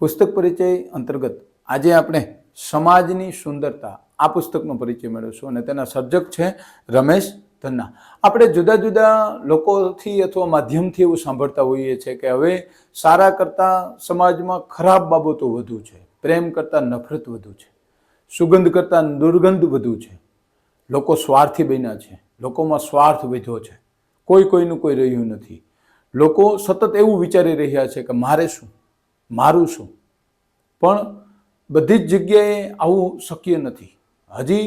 પુસ્તક પરિચય અંતર્ગત આજે આપણે સમાજની સુંદરતા આ પુસ્તકનો પરિચય મેળવશું અને તેના સર્જક છે રમેશ ધન્ના. આપણે જુદા જુદા લોકોથી અથવા માધ્યમથી એવું સાંભળતા હોઈએ છીએ કે હવે સારા કરતાં સમાજમાં ખરાબ બાબતો વધુ છે, પ્રેમ કરતાં નફરત વધુ છે, સુગંધ કરતાં દુર્ગંધ વધુ છે, લોકો સ્વાર્થી બન્યા છે, લોકોમાં સ્વાર્થ વધ્યો છે, કોઈ કોઈનું કોઈ રહ્યું નથી. લોકો સતત એવું વિચારી રહ્યા છે કે મારે શું મારું શું પણ બધી જ જગ્યાએ આવું શક્ય નથી. હજી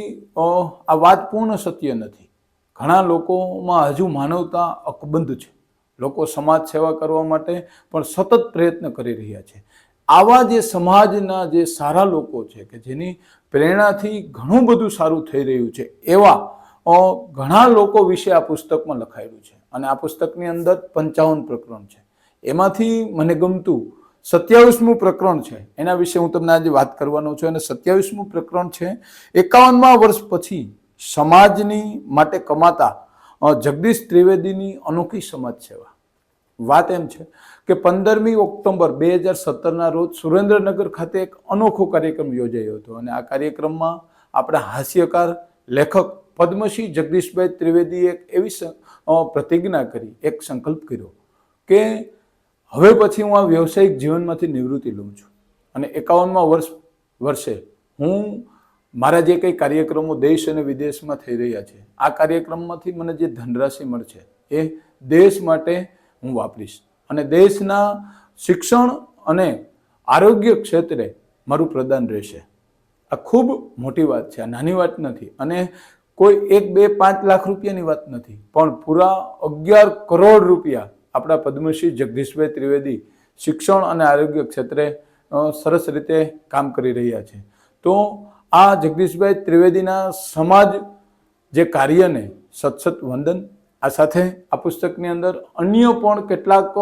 આ વાત પૂર્ણ સત્ય નથી. ઘણા લોકોમાં હજુ માનવતા અકબંધ છે. લોકો સમાજ સેવા કરવા માટે પણ સતત પ્રયત્ન કરી રહ્યા છે. આવા જે સમાજના જે સારા લોકો છે કે જેની પ્રેરણાથી ઘણું બધું સારું થઈ રહ્યું છે, એવા ઘણા લોકો વિશે આ પુસ્તકમાં લખાયેલું છે. અને આ પુસ્તકની અંદર પંચાવન પ્રકરણ છે. એમાંથી મને ગમતું સત્યાવીસમું પ્રકરણ છે. એના વિશે હું તમને આજે વાત કરવાનો છું અને સત્યાવીસમું પ્રકરણ છે. એકાવનમાં વર્ષ પછી સમાજની માટે કમાતા જગદીશ ત્રિવેદીની અનોખી સમાજ સેવા. વાત એમ છે કે પંદરમી ઓક્ટોબર બે હજાર સત્તરના રોજ સુરેન્દ્રનગર ખાતે એક અનોખો કાર્યક્રમ યોજાયો હતો અને આ કાર્યક્રમમાં આપણા હાસ્યકાર, લેખક પદ્મશ્રી જગદીશભાઈ ત્રિવેદીએ એક એવી પ્રતિજ્ઞા કરી, એક સંકલ્પ કર્યો કે હવે પછી હું આ વ્યવસાયિક જીવનમાંથી નિવૃત્તિ લઉં છું. અને એકાવનમાં વર્ષ, વર્ષે હું મારા જે કંઈ કાર્યક્રમો દેશ અને વિદેશમાં થઈ રહ્યા છે, આ કાર્યક્રમમાંથી મને જે ધનરાશિ મળશે એ દેશ માટે હું વાપરીશ. અને દેશના શિક્ષણ અને આરોગ્ય ક્ષેત્રે મારું પ્રદાન રહેશે. આ ખૂબ મોટી વાત છે, આ નાની વાત નથી અને કોઈ એક બે પાંચ લાખ રૂપિયાની વાત નથી, પણ પૂરા અગિયાર કરોડ રૂપિયા આપણા પદ્મશ્રી જગદીશભાઈ ત્રિવેદી શિક્ષણ અને આરોગ્ય ક્ષેત્રે સરસ રીતે કામ કરી રહ્યા છે. તો આ જગદીશભાઈ ત્રિવેદીના સમાજ જે કાર્યને સત સત વંદન, આ સાથે આ પુસ્તકની અંદર અન્ય પણ કેટલાક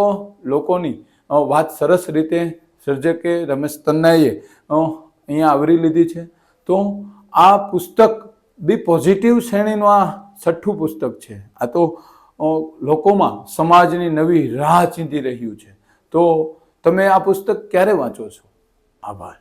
લોકોની વાત સરસ રીતે સર્જકે રમેશ તન્નાએ અહીંયા આવરી લીધી છે. તો આ પુસ્તક બી પોઝિટિવ શ્રેણીનું આ છઠ્ઠું પુસ્તક છે. આ તો લોકોમાં સમાજની નવી રાહ ચીંધી રહ્યું છે. તો તમે આ પુસ્તક ક્યારે વાંચો છો? આભાર.